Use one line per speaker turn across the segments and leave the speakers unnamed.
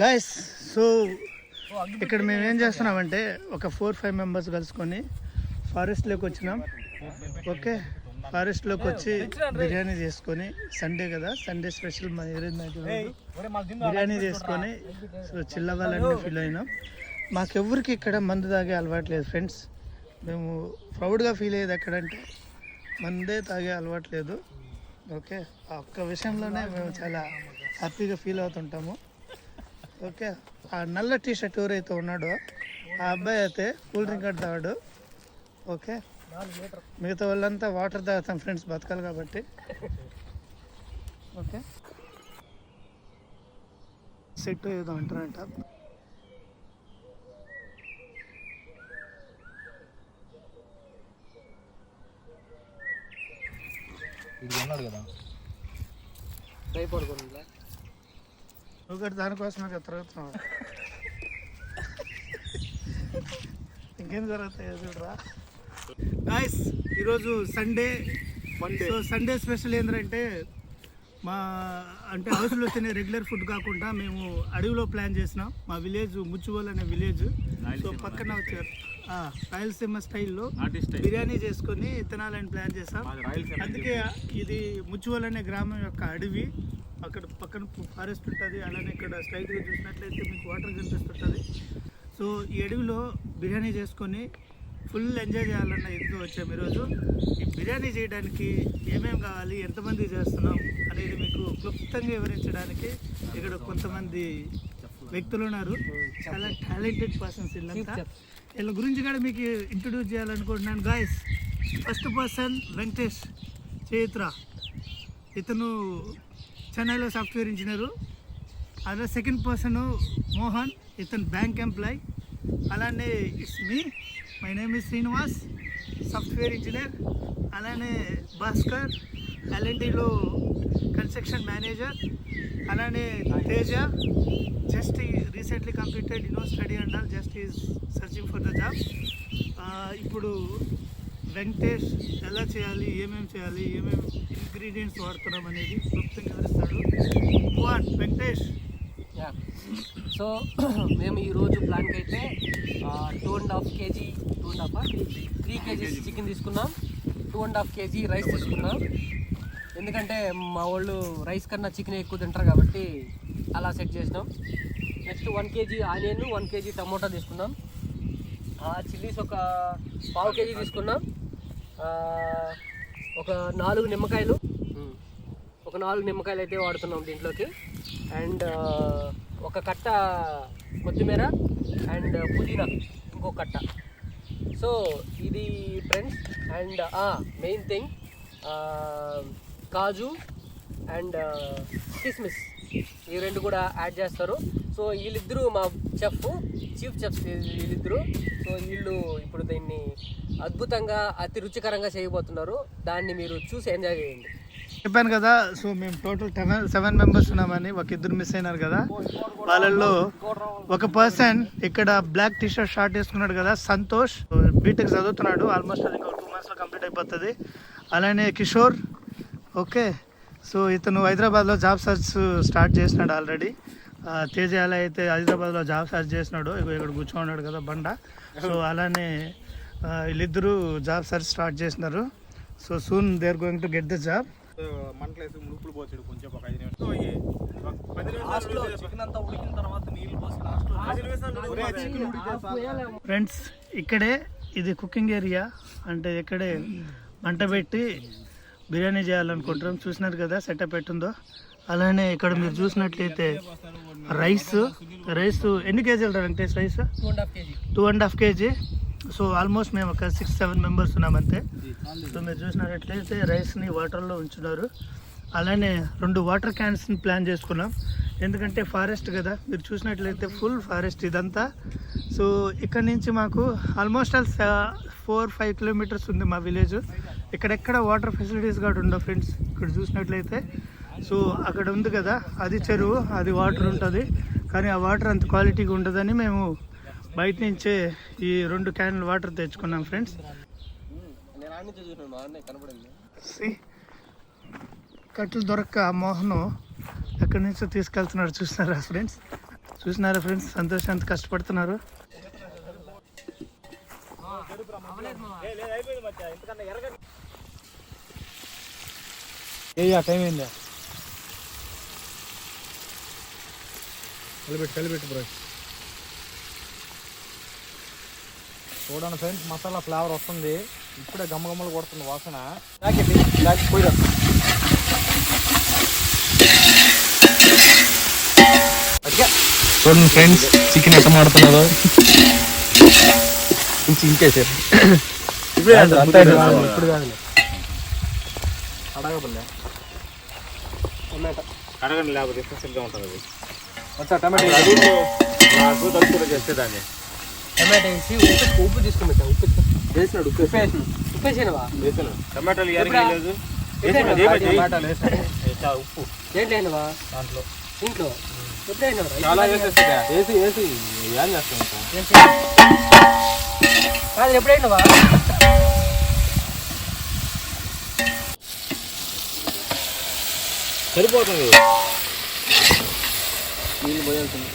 Guys so ఇక్కడ మేము ఏం చేస్తున్నామంటే ఒక ఫోర్ ఫైవ్ మెంబర్స్ కలుసుకొని ఫారెస్ట్లోకి వచ్చినాం. ఓకే ఫారెస్ట్లోకి వచ్చి బిర్యానీ చేసుకొని సండే కదా? సండే స్పెషల్ మా బిర్యానీ చేసుకొని సో చిల్లవాలని ఫీల్ అయినాం. మాకెవ్వరికి ఇక్కడ మందు తాగే అలవాటు లేదు ఫ్రెండ్స్ మేము ప్రౌడ్గా ఫీల్ అయ్యేది ఎక్కడంటే మందే తాగే అలవాటు లేదు. ఓకే ఆ ఒక్క విషయంలోనే మేము చాలా హ్యాపీగా ఫీల్ అవుతుంటాము. ఓకే. ఆ నల్ల టీ షర్ట్ ఎవరైతే ఉన్నాడో ఆ అబ్బాయి అయితే కూల్ డ్రింక్ అంటే తాగాడు ఓకే. మిగతా వాళ్ళంతా వాటర్ తాగుతాం ఫ్రెండ్స్ బతకాలి కాబట్టి. ఓకే. సెట్ ఏదో అంటారంట.
ఇది అన్నాడు కదా.
ఒకటి కదా తిరుగుతున్నావు? ఇంకేం జరుగుతాయి చూడరా. గాయస్ ఈరోజు Sunday
Monday.
So Sunday special ఏంటంటే మా అంటే హౌస్లో తినే రెగ్యులర్ ఫుడ్ కాకుండా మేము అడవిలో ప్లాన్ చేసినాం. మా విలేజ్ ముచ్చువల్ అనే విలేజ్ సో పక్కన వచ్చారు. రాయలసీమ స్టైల్లో బిర్యానీ చేసుకొని తినాలని ప్లాన్ చేసాం అందుకే ఇది ముచ్చువల్ అనే గ్రామం యొక్క అడవి. అక్కడ పక్కన ఫారెస్ట్ ఉంటుంది. అలానే ఇక్కడ స్ట్రైట్గా చూసినట్లయితే మీకు వాటర్ కనిపిస్తుంటుంది. సో ఈ అడవిలో బిర్యానీ చేసుకొని ఫుల్ ఎంజాయ్ చేయాలన్న ఇదితో వచ్చాము ఈరోజు. ఈ బిర్యానీ చేయడానికి ఏమేమి కావాలి ఎంతమంది చేస్తున్నాం అనేది మీకు క్లుప్తంగా వివరించడానికి ఇక్కడ కొంతమంది వ్యక్తులు ఉన్నారు. చాలా టాలెంటెడ్ పర్సన్స్ వీళ్ళంతా. వీళ్ళ గురించి కూడా మీకు ఇంట్రడ్యూస్ చేయాలనుకుంటున్నాను guys first person Venkatesh Chaitra ఇతను చెన్నైలో సాఫ్ట్వేర్ ఇంజనీరు అదే సెకండ్ పర్సన్ మోహన్. ఇతను బ్యాంక్ ఎంప్లాయ్ అలానే it's me my name is Srinivas software engineer అలానే భాస్కర్ ఎల్ఎన్టీలో కన్స్ట్రక్షన్ మేనేజర్ అలానే Teja just recently completed you know study and all just is searching for the job ఇప్పుడు వెంకటేష్ ఎలా చేయాలి ఏమేమి చేయాలి ఏమేమి ఇంగ్రీడియంట్స్ వాడుతున్నాం అనేది క్లుప్తంగా వివరిస్తాడు. వన్ వెంకటేష్.
యా సో మేము ఈరోజు ప్లాన్కి అయితే two and half KG two and half three KGs chicken తీసుకున్నాం. Two and half KG rice తీసుకున్నాం. ఎందుకంటే మా వాళ్ళు రైస్ కన్నా చికెన్ ఎక్కువ తింటారు కాబట్టి అలా సెట్ చేసినాం. Next one KG onion one KG tomato తీసుకున్నాం చిల్లీస్ ఒక పావు కేజీ తీసుకున్నాం ఒక నాలుగు నిమ్మకాయలు. ఒక నాలుగు నిమ్మకాయలు అయితే వాడుతున్నాం దీంట్లోకి. అండ్ ఒక కట్ట కొత్తిమీర అండ్ పుదీనా ఇంకో కట్ట. సో ఇది ఫ్రెండ్స్ అండ్ మెయిన్ థింగ్ కాజు అండ్ కిస్మిస్. ఈ రెండు కూడా యాడ్ చేస్తారు. సో వీళ్ళిద్దరూ మా చెఫ్ చీఫ్ చెఫ్ వీళ్ళిద్దరూ. సో వీళ్ళు ఇప్పుడు దీన్ని అద్భుతంగా అతి రుచికరంగా చేయబోతున్నారు. దాన్ని మీరు చూసి ఎంజాయ్ చేయండి.
చెప్పాను కదా సో మేము టోటల్ టెన్ సెవెన్ మెంబర్స్ ఉన్నామని ఒక ఇద్దరు మిస్ అయినారు కదా. వాళ్ళల్లో ఒక పర్సన్ ఇక్కడ బ్లాక్ టీ షర్ట్ షార్ట్ వేసుకున్నాడు కదా సంతోష్. బీటెక్ చదువుతున్నాడు ఆల్మోస్ట్ అది టూ మంత్స్లో కంప్లీట్ అయిపోతుంది. అలానే కిషోర్. ఓకే సో ఇతను హైదరాబాద్లో జాబ్ సర్చ్ స్టార్ట్ చేసినాడు ఆల్రెడీ. తేజ ఎలా అయితే హైదరాబాద్లో జాబ్ సర్చ్ చేసినాడు ఇక్కడ కూర్చోన్నాడు కదా బండ. సో అలానే వీళ్ళిద్దరూ జాబ్ సర్చ్ స్టార్ట్ చేసినారు. So soon they are going to get the job.
మంటలేసి కొంచెం ఒక ఐదు నిమిషాలు.
ఫ్రెండ్స్ ఇక్కడే ఇది కుకింగ్ ఏరియా అంటే ఇక్కడే మంట పెట్టి బిర్యానీ చేయాలనుకుంటున్నాం. చూసినారు కదా సెటప్ ఎట్టుందో. అలానే ఇక్కడ మీరు చూసినట్లయితే రైస్ రైస్ ఎన్ని కేజీలు Venkatesh rice
two and half KG.
Two and half KG. So almost మేము ఒక సిక్స్ సెవెన్ మెంబర్స్ ఉన్నామంతే సో మీరు చూసినట్లయితే రైస్ని వాటర్లో ఉంచున్నారు. అలానే రెండు వాటర్ క్యాన్స్ని ప్లాన్ చేసుకున్నాం. ఎందుకంటే ఫారెస్ట్ కదా. మీరు చూసినట్లయితే ఫుల్ ఫారెస్ట్ ఇదంతా. సో ఇక్కడ నుంచి మాకు almost all four five kilometres ఉంది మా విలేజ్ ఇక్కడెక్కడ వాటర్ ఫెసిలిటీస్ కూడా ఉండవు ఫ్రెండ్స్ ఇక్కడ చూసినట్లయితే. సో అక్కడ ఉంది కదా అది చెరువు అది వాటర్ ఉంటుంది. కానీ ఆ వాటర్ అంత క్వాలిటీగా ఉండదని మేము బయట నుంచే ఈ రెండు క్యాన్లు వాటర్ తెచ్చుకున్నాం ఫ్రెండ్స్ కట్టెలు దొరక్క మోహను ఎక్కడి నుంచో తీసుకెళ్తున్నాడు చూస్తున్నారా ఫ్రెండ్స్ చూసినారా ఫ్రెండ్స్ సంతోష్ ఎంత కష్టపడుతున్నారు.
ఏ టైం ఏందా కలిపెట్టు కలిపెట్టు బ్రో. చూడండి ఫ్రెండ్స్ మసాలా ఫ్లేవర్ వస్తుంది. ఇప్పుడే గమ్మగమ్మలు కొడుతుంది వాసన. పోయిరా చూడండి ఫ్రెండ్స్ చికెన్ ఎట్ట మాడుతున్నారు ఇంకేసారు ఇప్పుడు ఇప్పుడు కాదులే అడగబల్లే
కడగండి లేకపోతే ఎఫెక్ట్గా ఉంటుంది అది.
వచ్చా టమాటో
నాకు తక్కువ చేస్తే దాన్ని
టమాటా వేసి ఉప్పు ఉప్పు తీసుకుని పెట్టా ఉప్పు
వేసినాడు ఉప్పు వేసినాడు.
ఉప్పు వేసినవా
వేసినాడు.
టమాటాలు? ఎరగలేదు
వేసినాడు?
ఉప్పు.
దేంట్లో అయినవా
దాంట్లో.
ఇంట్లో. ఎప్పుడైనా
చాలా వేసేస్తా వేసి వేసి ఏం చేస్తాం
కాదు ఎప్పుడైనావా?
సరిపోతుంది.
నీళ్ళు పోయాల్సింది.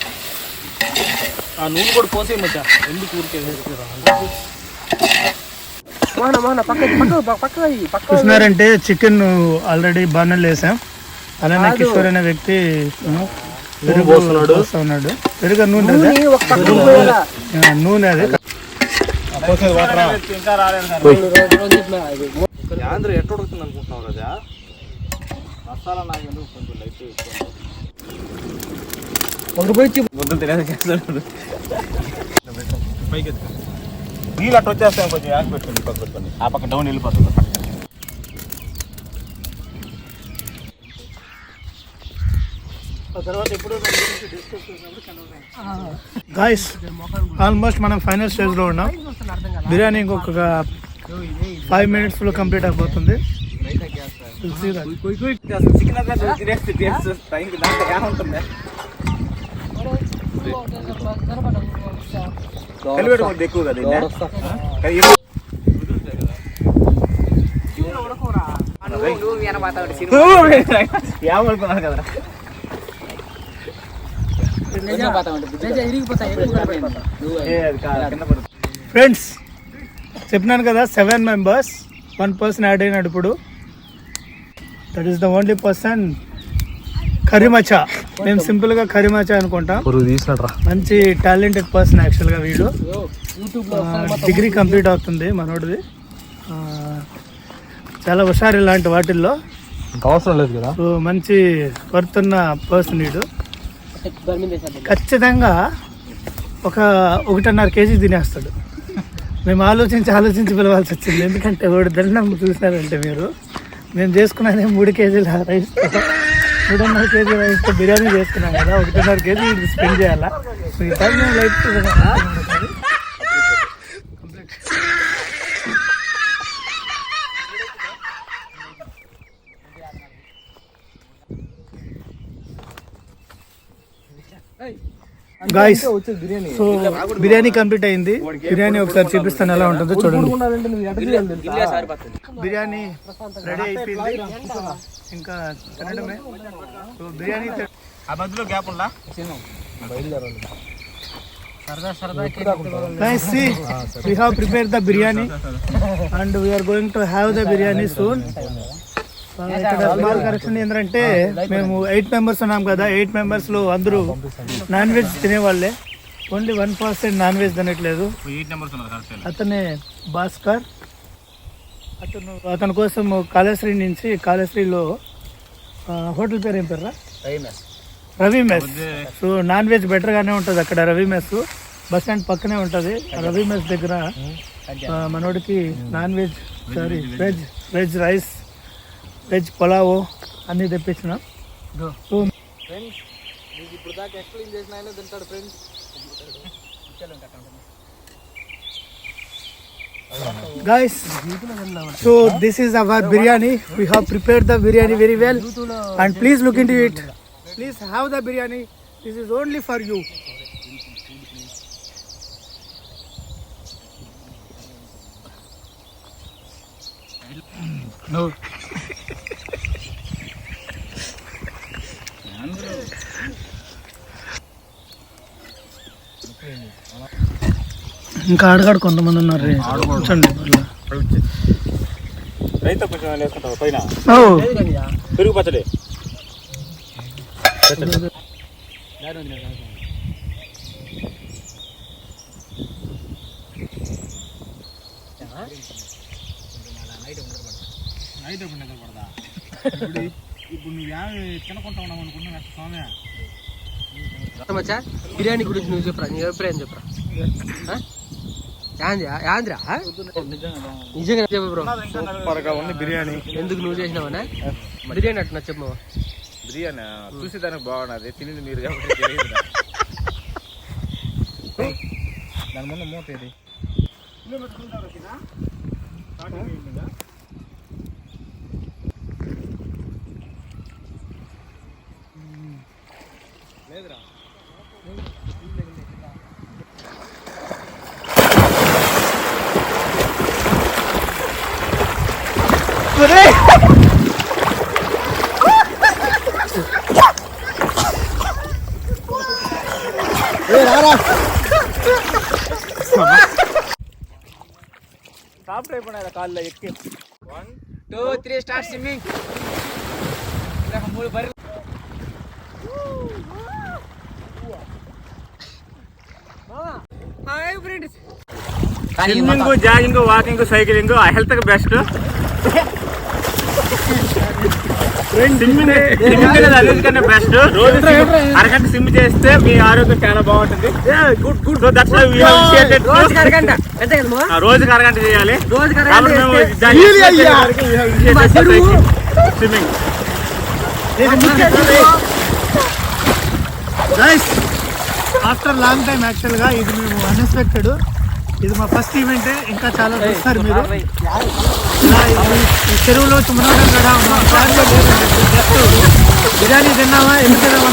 ఆ నూనె కూడా పోసే మచ్చా. ఎందుకు ఊరికే
చూసినారంటే చికెన్ ఆల్రెడీ బాణలు వేసాం. అలానే కిషోర్ అనే వ్యక్తి పెరుగు పెరుగు నూనె నూనె అదే.
ఇంకా రాలేదు.
యాంధ్ర ఎట్ట ఉడుకుతుంది అనుకుంటున్నావు మసాలా నాకు ఎందుకు కొంచెం లైట్
తెలియదు చేస్తాడు పైకి. నీళ్ళు అట్ట కొంచెం యాక్ పెట్టుకోండి పక్క పెట్టుకోండి ఆ పక్క డౌన్ వెళ్ళిపోతుంది.
గాయస్ ఆల్మోస్ట్ మనం ఫైనల్ స్టేజ్లో ఉన్నాం బిర్యానీ ఇంకొక ఫైవ్ మినిట్స్లో కంప్లీట్ అయిపోతుంది
ఎక్కువ కదా ఏమనుకున్నాను కదా ఏ, అది కాదు, కింద పడుతుంది.
ఫ్రెండ్స్ చెప్పినాను కదా seven members one person add అయినాడు ఇప్పుడు. That is the only person కరిమచా. మేము సింపుల్గా కరిమచా అనుకుంటాం. మంచి టాలెంటెడ్ పర్సన్ యాక్చువల్గా వీడు. డిగ్రీ కంప్లీట్ అవుతుంది మనోడిది. చాలా హుషారు ఇలాంటి వాటిల్లో.
అవసరం లేదు కదా.
మంచి వర్తున్న పర్సన్ వీడు. ఖచ్చితంగా ఒక ఒకటిన్నర కేజీ తినేస్తాడు. మేము ఆలోచించి ఆలోచించి పిలవాల్సి వచ్చింది. ఎందుకంటే వాడు దండం చూసినారంటే మీరు. మేము చేసుకున్నది మూడు కేజీల రైస్ మూడున్నర కేజీ రైస్తో బిర్యానీ చేసుకున్నాం కదా. ఒకటిన్నర కేజీ స్పెండ్ చేయాలా? మిగతా మేము light guys so biryani. Complete అయింది. బిర్యానీ ఒకసారి చూపిస్తాను ఎలా ఉంటుందో చూడండి? బిర్యానీ రెడీ అయిపోయింది. ఇంకా తినడమే. సో బిర్యానీ
ఆ మధ్యలో గ్యాప్ ఉందా?
Guys, see, we have prepared the biryani and we are going to have the biryani soon. ఇక్కడ స్మాల్ కరెక్షన్ ఏంటంటే మేము ఎయిట్ మెంబర్స్ ఉన్నాం కదా ఎయిట్ మెంబర్స్లో అందరూ non veg తినేవాళ్ళే. Only one percent non veg తినట్లేదు. అతనే భాస్కర్ అతను అతని కోసం కాళేశ్వరి నుంచి కాళేశ్వరిలో హోటల్ పేరు ఏం పేరు Ravi mess. So non veg better గానే ఉంటుంది అక్కడ రవి మెస్. బస్ స్టాండ్ పక్కనే ఉంటుంది. రవి మెస్ దగ్గర మనోడికి non veg sorry veg veg rice veg pulao అన్ని తెప్పించినాం సో
ఫ్రెండ్స్ నీకు ఇప్పుడు దాకా ఎక్స్ప్లెయిన్ చేసిన ఆయన తింటాడు friends
guys so this is our biryani we have prepared the biryani very well and please look into it please have the biryani this is only for you no ఇంకా ఆడగాడు కొంతమంది ఉన్నారు రే. కూర్చోండి.
రైతా కొంచెం వేసుకుంటావు? పైన.
ఓ.
పెరుగు పచ్చడి.
నైట్ ఎప్పుడు నిద్రపడదా ఇప్పుడు ఇప్పుడు నువ్వు ఉన్నావు అనుకున్నా స్వామి
బిర్యానీ గురించి నువ్వు చెప్పరా నీ అభిప్రాయం చెప్పరా? ఆ? యాంది యాంద్రా ఆ? నిజంగా చెప్పు బ్రో.
సూపర్గా ఉంది బిర్యానీ.
ఎందుకు నువ్వు చేసినావనా? బిర్యానీ అట్లా చెప్పు.
బిర్యానీ? చూసేదానికి బాగున్నది తినేది మీరు కాబట్టి.
దాని ముందు మూత ఇది
సాఫ్ట్ అయిపోయినాయి కాళ్ళు ఎక్కి
టూ త్రీ స్టార్ట్ స్విమ్మింగ్ మూడు బరి hi friends
swimming jogging walking cycling హెల్త్కి బెస్ట్ స్విమ్మింగ్ స్విమ్మింగ్ అన్నిటికన్నా బెస్ట్ రోజు అరగంట స్విమ్ చేస్తే మీ ఆరోగ్యం చాలా బాగుంటుంది. Good good. సో దట్స్
రోజుకి అరగంట.
రోజుకి చేయాలి.
రోజుకి అరగంట.
స్విమ్మింగ్
ఆఫ్టర్ లాంగ్ టైం యాక్చువల్గా ఇది మేము అన్ఎక్స్పెక్టెడ్ ఇది మా ఫస్ట్ ఈవెంటే ఇంకా చాలా చూస్తారు మీరు. ఈ- చెరువులో మునగడం కూడా మా ప్లాన్లో లేదు జస్ట్ బిర్యానీ తిన్నామా ఎందుకు తిన్నామా